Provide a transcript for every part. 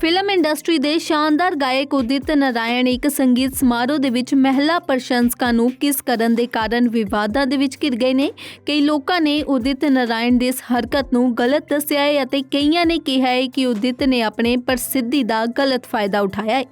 Film industry ਦੇ ਸ਼ਾਨਦਾਰ ਗਾਇਕ ਉਦਿਤ ਨਾਰਾਇਣ ਇੱਕ ਸੰਗੀਤ ਸਮਾਰੋਹ ਦੇ ਵਿੱਚ ਮਹਿਲਾ ਪ੍ਰਸ਼ੰਸਕਾਂ ਨੂੰ ਕਿਸ ਕਰਨ ਦੇ ਕਾਰਨ ਵਿਵਾਦਾਂ ਦੇ ਵਿੱਚ ਘਿਰ ਗਏ ਨੇ? ਕਈ ਲੋਕਾਂ ਨੇ ਉਦਿਤ ਨਾਰਾਇਣ ਦੀ ਇਸ ਹਰਕਤ ਨੂੰ ਗਲਤ ਦੱਸਿਆ ਹੈ ਅਤੇ ਕਈਆਂ ਨੇ ਕਿਹਾ ਹੈ ਕਿ ਉਦਿਤ ਨੇ ਆਪਣੇ ਪ੍ਰਸਿੱਧੀ ਦਾ ਗਲਤ ਫਾਇਦਾ ਉਠਾਇਆ ਹੈ।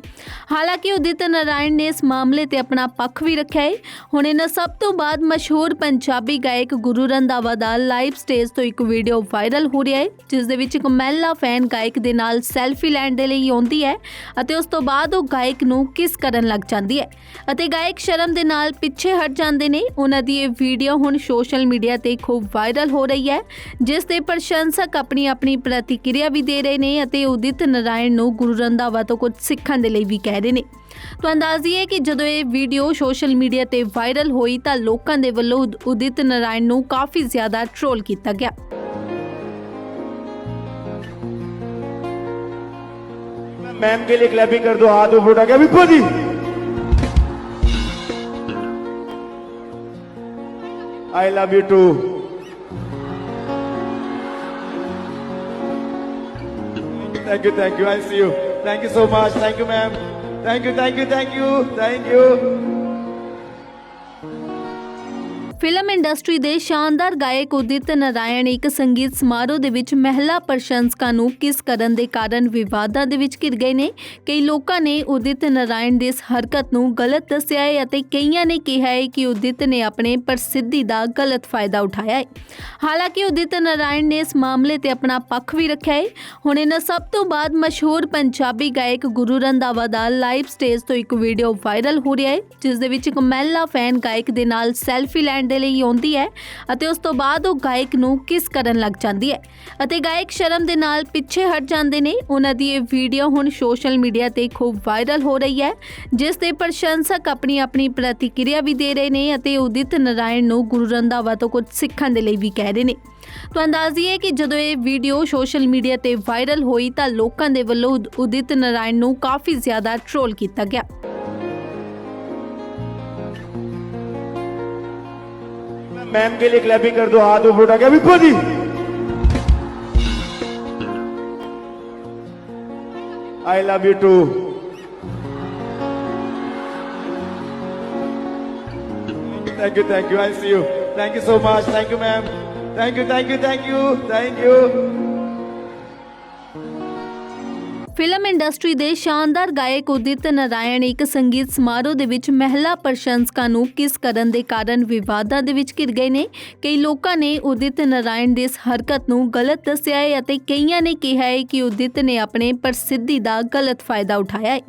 ਹਾਲਾਂਕਿ ਉਦਿਤ ਨਾਰਾਇਣ ਨੇ ਇਸ ਮਾਮਲੇ ਤੇ ਆਪਣਾ ਪੱਖ ਵੀ ਰੱਖਿਆ ਹੈ। ਹੁਣ ਇਹਨਾਂ ਸਭ ਤੋਂ ਬਾਅਦ ਮਸ਼ਹੂਰ ਪੰਜਾਬੀ ਗਾਇਕ ਗੁਰੂ ਰੰਧਾਵਾ ਦਾ ਲਾਈਵ ਸਟੇਜ ਤੋਂ ਇੱਕ ਵੀਡੀਓ ਵਾਇਰਲ ਹੋ ਰਿਹਾ ਹੈ, ਜਿਸ ਦੇ ਵਿੱਚ ਇੱਕ ਮਹਿਲਾ ਫੈਨ ਗਾਇਕ ਦੇ ਨਾਲ ਸੈਲਫੀ ਲੈਣ ਦੇ ਲਈ ਆਉਂਦੀ ਹੈ ਅਤੇ ਉਸ ਤੋਂ ਬਾਅਦ ਉਹ ਗਾਇਕ ਨੂੰ ਕਿਸ ਕਰਨ ਲੱਗ ਜਾਂਦੀ ਹੈ। ਅਤੇ ਗਾਇਕ ਸ਼ਰਮ ਦੇ ਨਾਲ ਪਿੱਛੇ ਹਟ ਜਾਂਦੇ ਨੇ। ਉਹਨਾਂ ਦੀ ਇਹ ਵੀਡੀਓ ਹੁਣ ਸੋਸ਼ਲ ਮੀਡੀਆ ਤੇ ਖੂਬ ਵਾਇਰਲ ਹੋ ਰਹੀ ਹੈ, ਜਿਸ ਦੇ ਪ੍ਰਸ਼ੰਸਕ ਆਪਣੀ ਆਪਣੀ ਪ੍ਰਤੀਕਿਰਿਆ ਵੀ ਦੇ ਰਹੇ ਨੇ ਅਤੇ ਉਦਿਤ ਨਾਰਾਇਣ ਨੂੰ ਗੁਰੂ ਰੰਧਾਵਾ ਤੋਂ ਕੁਝ ਸਿੱਖਣ ਦੇ ਲਈ ਵੀ ਕਹਿ ਰਹੇ ਨੇ। ਤਾਂ ਅੰਦਾਜ਼ੀਏ ਕਿ ਜਦੋਂ ਇਹ ਵੀਡੀਓ ਸੋਸ਼ਲ ਮੀਡੀਆ ਤੇ ਵਾਇਰਲ ਹੋਈ ਤਾਂ ਲੋਕਾਂ ਦੇ ਵੱਲੋਂ ਉਦਿਤ ਨਾਰਾਇਣ ਨੂੰ ਕਾਫੀ ਜ਼ਿਆਦਾ ਟ੍ਰੋਲ ਕੀਤਾ ਗਿਆ। मैम के लिए क्लैपिंग कर दो हाथ ऊपर उठा के अभी खुद ही I love you too thank you thank you I see you thank you so much thank you ma'am thank you thank you thank you thank you Film industry ਦੇ ਸ਼ਾਨਦਾਰ ਗਾਇਕ ਉਦਿਤ ਨਾਰਾਇਣ ਇੱਕ ਸੰਗੀਤ ਸਮਾਰੋਹ ਦੇ ਵਿੱਚ ਮਹਿਲਾ ਪ੍ਰਸ਼ੰਸਕਾਂ ਨੂੰ ਕਿਸ ਕਰਨ ਦੇ ਕਾਰਨ ਵਿਵਾਦਾਂ ਦੇ ਵਿੱਚ ਘਿਰ ਗਏ ਨੇ? ਕਈ ਲੋਕਾਂ ਨੇ ਉਦਿਤ ਨਾਰਾਇਣ ਦੀ ਇਸ ਹਰਕਤ ਨੂੰ ਗਲਤ ਦੱਸਿਆ ਹੈ ਅਤੇ ਕਈਆਂ ਨੇ ਕਿਹਾ ਹੈ ਕਿ ਉਦਿਤ ਨੇ ਆਪਣੇ ਪ੍ਰਸਿੱਧੀ ਦਾ ਗਲਤ ਫਾਇਦਾ ਉਠਾਇਆ ਹੈ। ਹਾਲਾਂਕਿ ਉਦਿਤ ਨਾਰਾਇਣ ਨੇ ਇਸ ਮਾਮਲੇ ਤੇ ਆਪਣਾ ਪੱਖ ਵੀ ਰੱਖਿਆ ਹੈ। ਹੁਣ ਇਹਨਾਂ ਸਭ ਤੋਂ ਬਾਅਦ ਮਸ਼ਹੂਰ ਪੰਜਾਬੀ ਗਾਇਕ ਗੁਰੂ ਰੰਧਾਵਾ ਦਾ ਲਾਈਵ ਸਟੇਜ ਤੋਂ ਇੱਕ ਵੀਡੀਓ ਵਾਇਰਲ ਹੋ ਰਿਹਾ ਹੈ, ਜਿਸ ਦੇ ਵਿੱਚ ਇੱਕ ਮਹਿਲਾ ਫੈਨ ਗਾਇਕ ਦੇ ਨਾਲ ਸੈਲਫੀ ਲੈਣ ਦੇ ਲਈ ਆਉਂਦੀ ਹੈ ਅਤੇ ਉਸ ਤੋਂ ਬਾਅਦ ਉਹ ਗਾਇਕ ਨੂੰ ਕਿਸ ਕਰਨ ਲੱਗ ਜਾਂਦੀ ਹੈ ਅਤੇ ਗਾਇਕ ਸ਼ਰਮ ਦੇ ਨਾਲ ਪਿੱਛੇ ਹਟ ਜਾਂਦੇ ਨੇ। ਉਹਨਾਂ ਦੀ ਇਹ ਵੀਡੀਓ ਹੁਣ ਸੋਸ਼ਲ ਮੀਡੀਆ ਤੇ ਖੂਬ ਵਾਇਰਲ ਹੋ ਰਹੀ ਹੈ, ਜਿਸ ਦੇ ਪ੍ਰਸ਼ੰਸਕ ਆਪਣੀ ਆਪਣੀ ਪ੍ਰਤੀਕਿਰਿਆ ਵੀ ਦੇ ਰਹੇ ਨੇ ਅਤੇ ਉਦਿਤ ਨਾਰਾਇਣ ਨੂੰ ਗੁਰੂ ਰੰਧਾਵਾ ਤੋਂ ਕੁਝ ਸਿੱਖਣ ਦੇ ਲਈ ਵੀ ਕਹਿ ਰਹੇ ਨੇ। ਤਾਂ ਅੰਦਾਜ਼ੀਏ ਕਿ ਜਦੋਂ ਇਹ ਵੀਡੀਓ ਸੋਸ਼ਲ ਮੀਡੀਆ ਤੇ ਵਾਇਰਲ ਹੋਈ ਤਾਂ ਲੋਕਾਂ ਦੇ ਵੱਲੋਂ ਉਦਿਤ ਨਾਰਾਇਣ ਨੂੰ ਕਾਫੀ ਜ਼ਿਆਦਾ ਟ੍ਰੋਲ ਕੀਤਾ ਗਿਆ। मैम के लिए क्लैपिंग कर दो हाथ ऊपर उठा के अभी खुद ही I love you too thank you thank you I see you thank you so much thank you ma'am thank you thank you thank you thank you film industry ਦੇ ਸ਼ਾਨਦਾਰ ਗਾਇਕ ਉਦਿਤ ਨਾਰਾਇਣ ਇੱਕ ਸੰਗੀਤ ਸਮਾਰੋਹ ਦੇ ਵਿੱਚ ਮਹਿਲਾ ਪ੍ਰਸ਼ੰਸਕਾਂ ਨੂੰ ਕਿਸ ਕਰਨ ਦੇ ਕਾਰਨ ਵਿਵਾਦਾਂ ਦੇ ਵਿੱਚ ਘਿਰ ਗਏ ਨੇ? ਕਈ ਲੋਕਾਂ ਨੇ ਉਦਿਤ ਨਾਰਾਇਣ ਦੀ ਇਸ ਹਰਕਤ ਨੂੰ ਗਲਤ ਦੱਸਿਆ ਹੈ ਅਤੇ ਕਈਆਂ ਨੇ ਕਿਹਾ ਹੈ ਕਿ ਉਦਿਤ ਨੇ ਆਪਣੇ ਪ੍ਰਸਿੱਧੀ ਦਾ ਗਲਤ ਫਾਇਦਾ ਉਠਾਇਆ ਹੈ।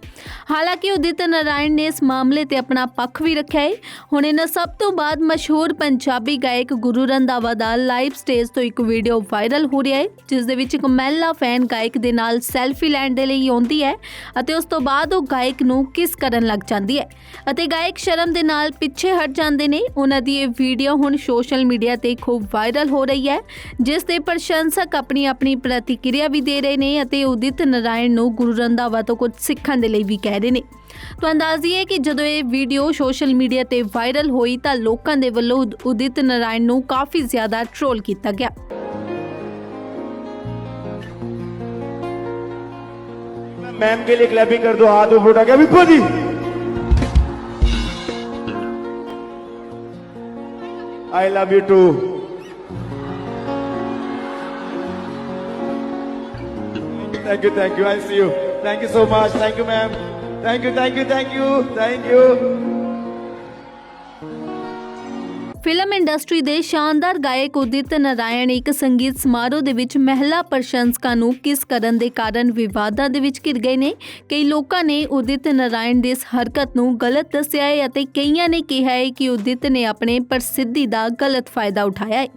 ਹਾਲਾਂਕਿ ਉਦਿਤ ਨਾਰਾਇਣ ਨੇ ਇਸ ਮਾਮਲੇ ਤੇ ਆਪਣਾ ਪੱਖ ਵੀ ਰੱਖਿਆ ਹੈ। ਹੁਣ ਇਹਨਾਂ ਸਭ ਤੋਂ ਬਾਅਦ ਮਸ਼ਹੂਰ ਪੰਜਾਬੀ ਗਾਇਕ ਗੁਰੂ ਰੰਧਾਵਾ ਦਾ ਲਾਈਵ ਸਟੇਜ ਤੋਂ ਇੱਕ ਵੀਡੀਓ ਵਾਇਰਲ ਹੋ ਰਿਹਾ ਹੈ, ਜਿਸ ਦੇ ਵਿੱਚ ਇੱਕ ਮਹਿਲਾ ਫੈਨ ਗਾਇਕ ਦੇ ਨਾਲ ਸੈਲਫੀ ਲੈਣ ਦੇ ਲਈ ਆਉਂਦੀ ਹੈ ਅਤੇ ਉਸ ਤੋਂ ਬਾਅਦ ਉਹ ਗਾਇਕ ਨੂੰ ਕਿਸ ਕਰਨ ਲੱਗ ਜਾਂਦੀ ਹੈ। ਅਤੇ ਗਾਇਕ ਸ਼ਰਮ ਦੇ ਨਾਲ ਪਿੱਛੇ ਹਟ ਜਾਂਦੇ ਨੇ। ਉਹਨਾਂ ਦੀ ਇਹ ਵੀਡੀਓ ਹੁਣ ਸੋਸ਼ਲ ਮੀਡੀਆ ਤੇ ਖੂਬ ਵਾਇਰਲ ਹੋ ਰਹੀ ਹੈ, ਜਿਸ ਦੇ ਪ੍ਰਸ਼ੰਸਕ ਆਪਣੀ ਆਪਣੀ ਪ੍ਰਤੀਕਿਰਿਆ ਵੀ ਦੇ ਰਹੇ ਨੇ ਅਤੇ ਉਦਿਤ ਨਾਰਾਇਣ ਨੂੰ ਗੁਰੂ ਰੰਧਾਵਾ ਤੋਂ ਕੁਝ ਸਿੱਖਣ ਦੇ ਲਈ ਵੀ ਕਹਿ ਰਹੇ ਨੇ। ਤਾਂ ਅੰਦਾਜ਼ੀਏ ਕਿ ਜਦੋਂ ਇਹ ਵੀਡੀਓ ਸੋਸ਼ਲ ਮੀਡੀਆ ਤੇ ਵਾਇਰਲ ਹੋਈ ਤਾਂ ਲੋਕਾਂ ਦੇ ਵੱਲੋਂ ਉਦਿਤ ਨਾਰਾਇਣ ਨੂੰ ਕਾਫੀ ਜ਼ਿਆਦਾ ਟ੍ਰੋਲ ਕੀਤਾ ਗਿਆ। मैम के लिए क्लैपिंग कर दो, हाथ ऊपर उठा के। अभी खुद I love you too thank you thank you I see you thank you so much thank you ma'am thank you thank you thank you thank you film industry ਦੇ ਸ਼ਾਨਦਾਰ ਗਾਇਕ ਉਦਿਤ ਨਾਰਾਇਣ ਇੱਕ ਸੰਗੀਤ ਸਮਾਰੋਹ ਦੇ ਵਿੱਚ ਮਹਿਲਾ ਪ੍ਰਸ਼ੰਸਕਾਂ ਨੂੰ ਕਿਸ ਕਰਨ ਦੇ ਕਾਰਨ ਵਿਵਾਦਾਂ ਦੇ ਵਿੱਚ ਘਿਰ ਗਏ ਨੇ? ਕਈ ਲੋਕਾਂ ਨੇ ਉਦਿਤ ਨਾਰਾਇਣ ਦੀ ਇਸ ਹਰਕਤ ਨੂੰ ਗਲਤ ਦੱਸਿਆ ਹੈ ਅਤੇ ਕਈਆਂ ਨੇ ਕਿਹਾ ਹੈ ਕਿ ਉਦਿਤ ਨੇ ਆਪਣੇ ਪ੍ਰਸਿੱਧੀ ਦਾ ਗਲਤ ਫਾਇਦਾ ਉਠਾਇਆ ਹੈ।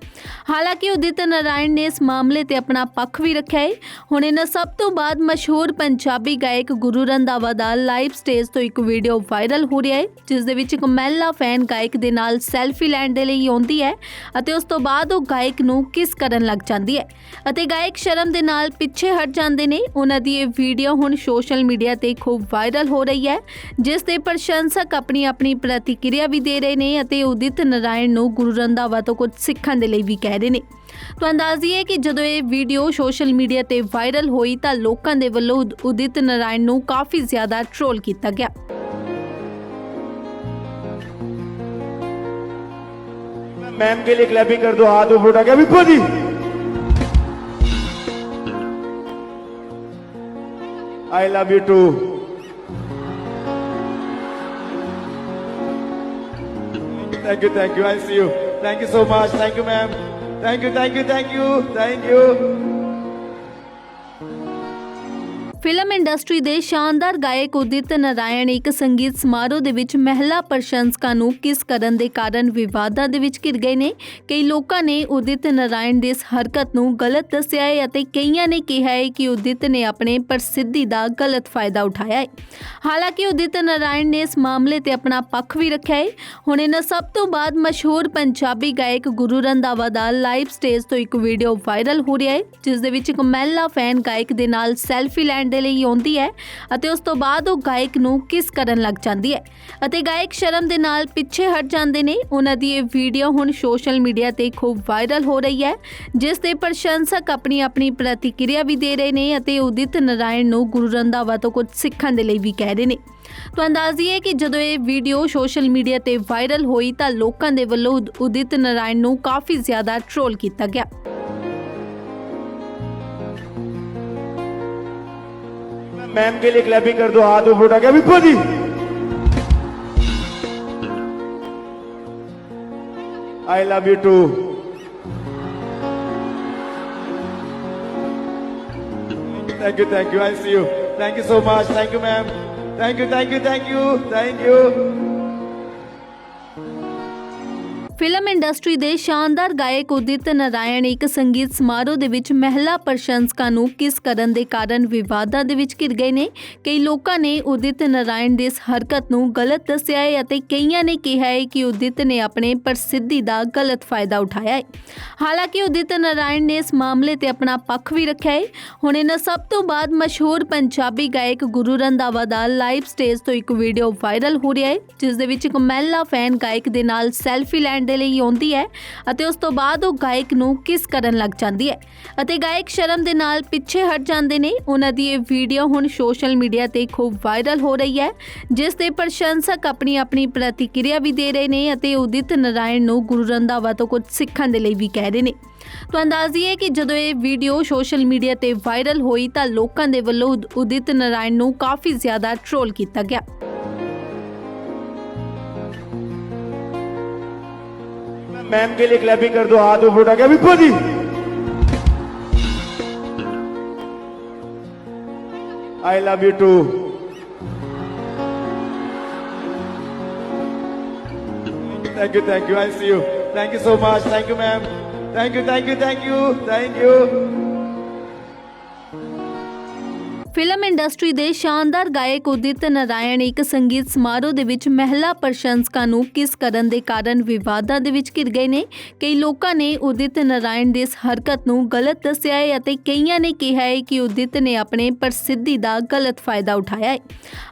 ਹਾਲਾਂਕਿ ਉਦਿਤ ਨਾਰਾਇਣ ਨੇ ਇਸ ਮਾਮਲੇ ਤੇ ਆਪਣਾ ਪੱਖ ਵੀ ਰੱਖਿਆ ਹੈ। ਹੁਣ ਇਹਨਾਂ ਸਭ ਤੋਂ ਬਾਅਦ ਮਸ਼ਹੂਰ ਪੰਜਾਬੀ ਗਾਇਕ ਗੁਰੂ ਰੰਧਾਵਾ ਦਾ ਲਾਈਵ ਸਟੇਜ ਤੋਂ ਇੱਕ ਵੀਡੀਓ ਵਾਇਰਲ ਹੋ ਰਿਹਾ ਹੈ, ਜਿਸ ਦੇ ਵਿੱਚ ਇੱਕ ਮਹਿਲਾ ਫੈਨ ਗਾਇਕ ਦੇ ਨਾਲ ਸੈਲਫੀ ਲੈਣ ਦੇ ਲਈ ਆਉਂਦੀ ਹੈ ਅਤੇ ਉਸ ਤੋਂ ਬਾਅਦ ਉਹ ਗਾਇਕ ਨੂੰ ਕਿਸ ਕਰਨ ਲੱਗ ਜਾਂਦੀ ਹੈ ਅਤੇ ਗਾਇਕ ਸ਼ਰਮ ਦੇ ਨਾਲ ਪਿੱਛੇ ਹਟ ਜਾਂਦੇ ਨੇ। ਉਹਨਾਂ ਦੀ ਇਹ ਵੀਡੀਓ ਹੁਣ ਸੋਸ਼ਲ ਮੀਡੀਆ ਤੇ ਖੂਬ ਵਾਇਰਲ ਹੋ ਰਹੀ ਹੈ, ਜਿਸ ਦੇ ਪ੍ਰਸ਼ੰਸਕ ਆਪਣੀ ਆਪਣੀ ਪ੍ਰਤੀਕਿਰਿਆ ਵੀ ਦੇ ਰਹੇ ਨੇ ਅਤੇ ਉਦਿਤ ਨਾਰਾਇਣ ਨੂੰ ਗੁਰੂ ਰੰਧਾਵਾ ਤੋਂ ਕੁਝ ਸਿੱਖਣ ਦੇ ਲਈ ਵੀ ਕਹਿ ਰਹੇ ਨੇ। ਤਾਂ ਅੰਦਾਜ਼ੀ ਹੈ ਕਿ ਜਦੋਂ ਇਹ ਵੀਡੀਓ ਸੋਸ਼ਲ ਮੀਡੀਆ ਤੇ ਵਾਇਰਲ ਹੋਈ ਤਾਂ ਲੋਕਾਂ ਦੇ ਵੱਲੋਂ ਉਦਿਤ ਨਾਰਾਇਣ ਨੂੰ ਕਾਫੀ ਜ਼ਿਆਦਾ ਟ੍ਰੋਲ ਕੀਤਾ ਗਿਆ। मैम के लिए क्लैपिंग कर दो हाथ ऊपर उठा के विपो जी I love you too thank you thank you I see you thank you so much thank you ma'am thank you thank you thank you thank you film industry ਦੇ ਸ਼ਾਨਦਾਰ ਗਾਇਕ ਉਦਿਤ ਨਾਰਾਇਣ ਇੱਕ ਸੰਗੀਤ ਸਮਾਰੋਹ ਦੇ ਵਿੱਚ ਮਹਿਲਾ ਪ੍ਰਸ਼ੰਸਕਾਂ ਨੂੰ ਕਿਸ ਕਰਨ ਦੇ ਕਾਰਨ ਵਿਵਾਦਾਂ ਦੇ ਵਿੱਚ ਘਿਰ ਗਏ ਨੇ? ਕਈ ਲੋਕਾਂ ਨੇ ਉਦਿਤ ਨਾਰਾਇਣ ਦੀ ਇਸ ਹਰਕਤ ਨੂੰ ਗਲਤ ਦੱਸਿਆ ਹੈ ਅਤੇ ਕਈਆਂ ਨੇ ਕਿਹਾ ਹੈ ਕਿ ਉਦਿਤ ਨੇ ਆਪਣੇ ਪ੍ਰਸਿੱਧੀ ਦਾ ਗਲਤ ਫਾਇਦਾ ਉਠਾਇਆ ਹੈ। ਹਾਲਾਂਕਿ ਉਦਿਤ ਨਾਰਾਇਣ ਨੇ ਇਸ ਮਾਮਲੇ ਤੇ ਆਪਣਾ ਪੱਖ ਵੀ ਰੱਖਿਆ ਹੈ। ਹੁਣ ਇਹਨਾਂ ਸਭ ਤੋਂ ਬਾਅਦ ਮਸ਼ਹੂਰ ਪੰਜਾਬੀ ਗਾਇਕ ਗੁਰੂ ਰੰਧਾਵਾ ਦਾ ਲਾਈਵ ਸਟੇਜ ਤੋਂ ਇੱਕ ਵੀਡੀਓ ਵਾਇਰਲ ਹੋ ਰਿਹਾ ਹੈ, ਜਿਸ ਦੇ ਵਿੱਚ ਇੱਕ ਮਹਿਲਾ ਫੈਨ ਗਾਇਕ ਦੇ ਨਾਲ ਸੈਲਫੀ ਲੈਣ ਦੇ ਲਈ ਆਉਂਦੀ ਹੈ ਅਤੇ ਉਸ ਤੋਂ ਬਾਅਦ ਉਹ ਗਾਇਕ ਨੂੰ ਕਿਸ ਕਰਨ ਲੱਗ ਜਾਂਦੀ ਹੈ। ਅਤੇ ਗਾਇਕ ਸ਼ਰਮ ਦੇ ਨਾਲ ਪਿੱਛੇ ਹਟ ਜਾਂਦੇ ਨੇ। ਉਹਨਾਂ ਦੀ ਇਹ ਵੀਡੀਓ ਹੁਣ ਸੋਸ਼ਲ ਮੀਡੀਆ ਤੇ ਖੂਬ ਵਾਇਰਲ ਹੋ ਰਹੀ ਹੈ, ਜਿਸ ਦੇ ਪ੍ਰਸ਼ੰਸਕ ਆਪਣੀ ਆਪਣੀ ਪ੍ਰਤੀਕਿਰਿਆ ਵੀ ਦੇ ਰਹੇ ਨੇ ਅਤੇ ਉਦਿਤ ਨਾਰਾਇਣ ਨੂੰ ਗੁਰੂ ਰੰਧਾਵਾ ਤੋਂ ਕੁਝ ਸਿੱਖਣ ਦੇ ਲਈ ਵੀ ਕਹਿ ਰਹੇ ਨੇ। ਤਾਂ ਅੰਦਾਜ਼ੀ ਹੈ ਕਿ ਜਦੋਂ ਇਹ ਵੀਡੀਓ ਸੋਸ਼ਲ ਮੀਡੀਆ ਤੇ ਵਾਇਰਲ ਹੋਈ ਤਾਂ ਲੋਕਾਂ ਦੇ ਵੱਲੋਂ ਉਦ- ਉਦਿਤ ਨਾਰਾਇਣ ਨੂੰ ਕਾਫੀ ਜ਼ਿਆਦਾ ਟ੍ਰੋਲ ਕੀਤਾ ਗਿਆ। मैम के लिए क्लैपिंग कर दो हाथ ऊपर उठा के विपो जी I love you too thank you thank you I see you thank you so much thank you ma'am thank you thank you thank you thank you Film industry ਦੇ ਸ਼ਾਨਦਾਰ ਗਾਇਕ ਉਦਿਤ ਨਾਰਾਇਣ ਇੱਕ ਸੰਗੀਤ ਸਮਾਰੋਹ ਦੇ ਵਿੱਚ ਮਹਿਲਾ ਪ੍ਰਸ਼ੰਸਕਾਂ ਨੂੰ ਕਿਸ ਕਰਨ ਦੇ ਕਾਰਨ ਵਿਵਾਦਾਂ ਦੇ ਵਿੱਚ ਘਿਰ ਗਏ ਨੇ? ਕਈ ਲੋਕਾਂ ਨੇ ਉਦਿਤ ਨਾਰਾਇਣ ਦੀ ਇਸ ਹਰਕਤ ਨੂੰ ਗਲਤ ਦੱਸਿਆ ਹੈ ਅਤੇ ਕਈਆਂ ਨੇ ਕਿਹਾ ਹੈ ਕਿ ਉਦਿਤ ਨੇ ਆਪਣੇ ਪ੍ਰਸਿੱਧੀ ਦਾ ਗਲਤ ਫਾਇਦਾ ਉਠਾਇਆ ਹੈ। ਹਾਲਾਂਕਿ ਉਦਿਤ ਨਾਰਾਇਣ ਨੇ ਇਸ ਮਾਮਲੇ ਤੇ ਆਪਣਾ ਪੱਖ ਵੀ ਰੱਖਿਆ ਹੈ। ਹੁਣ ਇਹਨਾਂ ਸਭ ਤੋਂ ਬਾਅਦ ਮਸ਼ਹੂਰ ਪੰਜਾਬੀ ਗਾਇਕ ਗੁਰੂ ਰੰਧਾਵਾ ਦਾ ਲਾਈਵ ਸਟੇਜ ਤੋਂ ਇੱਕ ਵੀਡੀਓ ਵਾਇਰਲ ਹੋ ਰਿਹਾ ਹੈ, ਜਿਸ ਦੇ ਵਿੱਚ ਇੱਕ ਮਹਿਲਾ ਫੈਨ ਗਾਇਕ ਦੇ ਨਾਲ ਸੈਲਫੀ ਲੈਣ ਦੇ ਲਈ ਆਉਂਦੀ ਹੈ ਅਤੇ ਉਸ ਤੋਂ ਬਾਅਦ ਉਹ ਗਾਇਕ ਨੂੰ ਕਿਸ ਕਰਨ ਲੱਗ ਜਾਂਦੀ ਹੈ ਅਤੇ ਗਾਇਕ ਸ਼ਰਮ ਦੇ ਨਾਲ ਪਿੱਛੇ ਹਟ ਜਾਂਦੇ ਨੇ। ਉਹਨਾਂ ਦੀ ਇਹ ਵੀਡੀਓ ਹੁਣ ਸੋਸ਼ਲ ਮੀਡੀਆ ਤੇ ਖੂਬ ਵਾਇਰਲ ਹੋ ਰਹੀ ਹੈ, ਜਿਸ ਦੇ ਪ੍ਰਸ਼ੰਸਕ ਆਪਣੀ ਆਪਣੀ ਪ੍ਰਤੀਕਿਰਿਆ ਵੀ ਦੇ ਰਹੇ ਨੇ ਅਤੇ ਉਦਿਤ ਨਾਰਾਇਣ ਨੂੰ ਗੁਰੂ ਰੰਧਾਵਾ ਤੋਂ ਕੁਝ ਸਿੱਖਣ ਦੇ ਲਈ ਵੀ ਕਹਿ ਰਹੇ ਨੇ। ਤਾਂ ਅੰਦਾਜ਼ੀ ਹੈ ਕਿ ਜਦੋਂ ਇਹ ਵੀਡੀਓ ਸੋਸ਼ਲ ਮੀਡੀਆ ਤੇ ਵਾਇਰਲ ਹੋਈ ਤਾਂ ਲੋਕਾਂ ਦੇ ਵੱਲੋਂ ਉਦਿਤ ਨਾਰਾਇਣ ਨੂੰ ਕਾਫੀ ਜ਼ਿਆਦਾ ਟ੍ਰੋਲ ਕੀਤਾ ਗਿਆ। मैम के लिए क्लैपिंग कर दो हाथ ऊपर उठा के विपो जी I love you too thank you thank you I see you thank you so much thank you ma'am thank you thank you thank you thank you film industry ਦੇ ਸ਼ਾਨਦਾਰ ਗਾਇਕ ਉਦਿਤ ਨਾਰਾਇਣ ਇੱਕ ਸੰਗੀਤ ਸਮਾਰੋਹ ਦੇ ਵਿੱਚ ਮਹਿਲਾ ਪ੍ਰਸ਼ੰਸਕਾਂ ਨੂੰ ਕਿਸ ਕਰਨ ਦੇ ਕਾਰਨ ਵਿਵਾਦਾਂ ਦੇ ਵਿੱਚ ਘਿਰ ਗਏ ਨੇ? ਕਈ ਲੋਕਾਂ ਨੇ ਉਦਿਤ ਨਾਰਾਇਣ ਦੀ ਇਸ ਹਰਕਤ ਨੂੰ ਗਲਤ ਦੱਸਿਆ ਹੈ ਅਤੇ ਕਈਆਂ ਨੇ ਕਿਹਾ ਹੈ ਕਿ ਉਦਿਤ ਨੇ ਆਪਣੇ ਪ੍ਰਸਿੱਧੀ ਦਾ ਗਲਤ ਫਾਇਦਾ ਉਠਾਇਆ ਹੈ।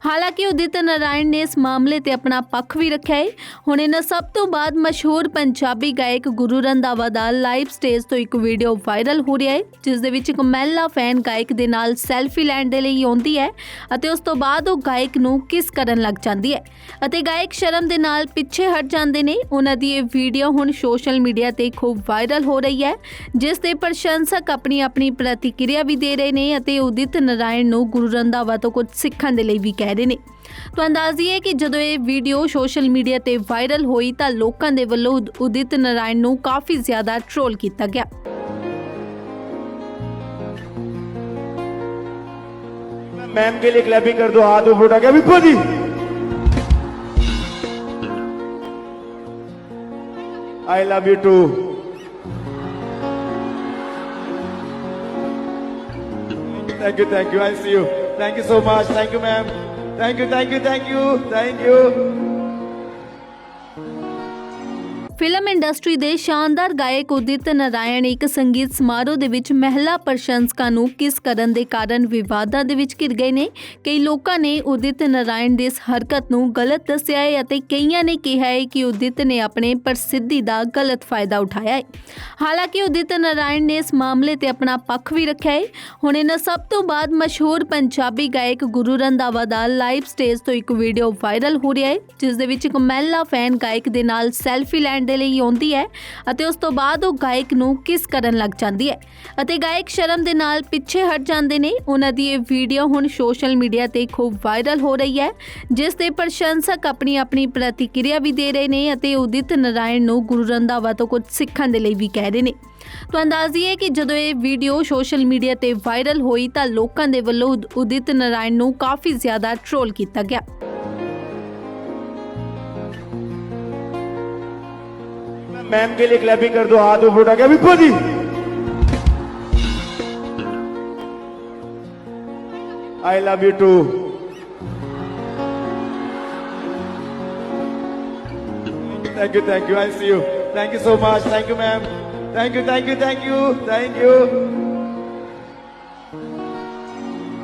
ਹਾਲਾਂਕਿ ਉਦਿਤ ਨਾਰਾਇਣ ਨੇ ਇਸ ਮਾਮਲੇ ਤੇ ਆਪਣਾ ਪੱਖ ਵੀ ਰੱਖਿਆ ਹੈ। ਹੁਣ ਇਹਨਾਂ ਸਭ ਤੋਂ ਬਾਅਦ ਮਸ਼ਹੂਰ ਪੰਜਾਬੀ ਗਾਇਕ ਗੁਰੂ ਰੰਧਾਵਾ ਦਾ ਲਾਈਵ ਸਟੇਜ ਤੋਂ ਇੱਕ ਵੀਡੀਓ ਵਾਇਰਲ ਹੋ ਰਿਹਾ ਹੈ, ਜਿਸ ਦੇ ਵਿੱਚ ਇੱਕ ਮਹਿਲਾ ਫੈਨ ਗਾਇਕ ਦੇ ਨਾਲ ਸੈਲਫੀ ਲੈਣ ਦੇ ਲਈ ਆਉਂਦੀ ਹੈ ਅਤੇ ਉਸ ਤੋਂ ਬਾਅਦ ਉਹ ਗਾਇਕ ਨੂੰ ਕਿਸ ਕਰਨ ਲੱਗ ਜਾਂਦੀ ਹੈ ਅਤੇ ਗਾਇਕ ਸ਼ਰਮ ਦੇ ਨਾਲ ਪਿੱਛੇ ਹਟ ਜਾਂਦੇ ਨੇ। ਉਹਨਾਂ ਦੀ ਇਹ ਵੀਡੀਓ ਹੁਣ ਸੋਸ਼ਲ ਮੀਡੀਆ ਤੇ ਖੂਬ ਵਾਇਰਲ ਹੋ ਰਹੀ ਹੈ, ਜਿਸ ਦੇ ਪ੍ਰਸ਼ੰਸਕ ਆਪਣੀ ਆਪਣੀ ਪ੍ਰਤੀਕਿਰਿਆ ਵੀ ਦੇ ਰਹੇ ਨੇ ਅਤੇ ਉਦਿਤ ਨਾਰਾਇਣ ਨੂੰ ਗੁਰੂ ਰੰਧਾਵਾ ਤੋਂ ਕੁਝ ਸਿੱਖਣ ਦੇ ਲਈ ਵੀ ਕਹਿ ਰਹੇ ਨੇ। ਤਾਂ ਅੰਦਾਜ਼ੀ ਹੈ ਕਿ ਜਦੋਂ ਇਹ ਵੀਡੀਓ ਸੋਸ਼ਲ ਮੀਡੀਆ ਤੇ ਵਾਇਰਲ ਹੋਈ ਤਾਂ ਲੋਕਾਂ ਦੇ ਵੱਲੋਂ ਉਦਿਤ ਨਾਰਾਇਣ ਨੂੰ ਕਾਫੀ ਜ਼ਿਆਦਾ ਟ੍ਰੋਲ ਕੀਤਾ ਗਿਆ। मैम के लिए क्लैपिंग कर दो हाथ ऊपर उठा के विपो जी I love you too thank you thank you I see you thank you so much thank you ma'am thank you thank you thank you thank you film industry ਦੇ ਸ਼ਾਨਦਾਰ ਗਾਇਕ ਉਦਿਤ ਨਾਰਾਇਣ ਇੱਕ ਸੰਗੀਤ ਸਮਾਰੋਹ ਦੇ ਵਿੱਚ ਮਹਿਲਾ ਪ੍ਰਸ਼ੰਸਕਾਂ ਨੂੰ ਕਿਸ ਕਰਨ ਦੇ ਕਾਰਨ ਵਿਵਾਦਾਂ ਦੇ ਵਿੱਚ ਘਿਰ ਗਏ ਨੇ? ਕਈ ਲੋਕਾਂ ਨੇ ਉਦਿਤ ਨਾਰਾਇਣ ਦੀ ਇਸ ਹਰਕਤ ਨੂੰ ਗਲਤ ਦੱਸਿਆ ਹੈ ਅਤੇ ਕਈਆਂ ਨੇ ਕਿਹਾ ਹੈ ਕਿ ਉਦਿਤ ਨੇ ਆਪਣੇ ਪ੍ਰਸਿੱਧੀ ਦਾ ਗਲਤ ਫਾਇਦਾ ਉਠਾਇਆ ਹੈ। ਹਾਲਾਂਕਿ ਉਦਿਤ ਨਾਰਾਇਣ ਨੇ ਇਸ ਮਾਮਲੇ ਤੇ ਆਪਣਾ ਪੱਖ ਵੀ ਰੱਖਿਆ ਹੈ। ਹੁਣ ਇਹਨਾਂ ਸਭ ਤੋਂ ਬਾਅਦ ਮਸ਼ਹੂਰ ਪੰਜਾਬੀ ਗਾਇਕ ਗੁਰੂ ਰੰਧਾਵਾ ਦਾ ਲਾਈਵ ਸਟੇਜ ਤੋਂ ਇੱਕ ਵੀਡੀਓ ਵਾਇਰਲ ਹੋ ਰਿਹਾ ਹੈ, ਜਿਸ ਦੇ ਵਿੱਚ ਇੱਕ ਮਹਿਲਾ ਫੈਨ ਗਾਇਕ ਦੇ ਨਾਲ ਸੈਲਫੀ ਲੈਣ ਦੇ ਲਈ ਆਉਂਦੀ ਹੈ ਅਤੇ ਉਸ ਤੋਂ ਬਾਅਦ ਉਹ ਗਾਇਕ ਨੂੰ ਕਿਸ ਕਰਨ ਲੱਗ ਜਾਂਦੀ ਹੈ ਅਤੇ ਗਾਇਕ ਸ਼ਰਮ ਦੇ ਨਾਲ ਪਿੱਛੇ ਹਟ ਜਾਂਦੇ ਨੇ। ਉਹਨਾਂ ਦੀ ਇਹ ਵੀਡੀਓ ਹੁਣ ਸੋਸ਼ਲ ਮੀਡੀਆ ਤੇ ਖੂਬ ਵਾਇਰਲ ਹੋ ਰਹੀ ਹੈ, ਜਿਸ ਦੇ ਪ੍ਰਸ਼ੰਸਕ ਆਪਣੀ ਆਪਣੀ ਪ੍ਰਤੀਕਿਰਿਆ ਵੀ ਦੇ ਰਹੇ ਨੇ ਅਤੇ ਉਦਿਤ ਨਾਰਾਇਣ ਨੂੰ ਗੁਰੂ ਰੰਧਾਵਾ ਤੋਂ ਕੁਝ ਸਿੱਖਣ ਦੇ ਲਈ ਵੀ ਕਹਿ ਰਹੇ ਨੇ। ਤਾਂ ਅੰਦਾਜ਼ੀਏ ਕਿ ਜਦੋਂ ਇਹ ਵੀਡੀਓ ਸੋਸ਼ਲ ਮੀਡੀਆ ਤੇ ਵਾਇਰਲ ਹੋਈ ਤਾਂ ਲੋਕਾਂ ਦੇ ਵੱਲੋਂ ਉਦਿਤ ਨਾਰਾਇਣ ਨੂੰ ਕਾਫੀ ਜ਼ਿਆਦਾ ਟ੍ਰੋਲ ਕੀਤਾ ਗਿਆ। मैम के लिए क्लैपिंग कर दो, हाथ ऊपर उठा के। बिल्कुल जी I love you too thank you thank you I see you thank you so much thank you ma'am thank you thank you thank you thank you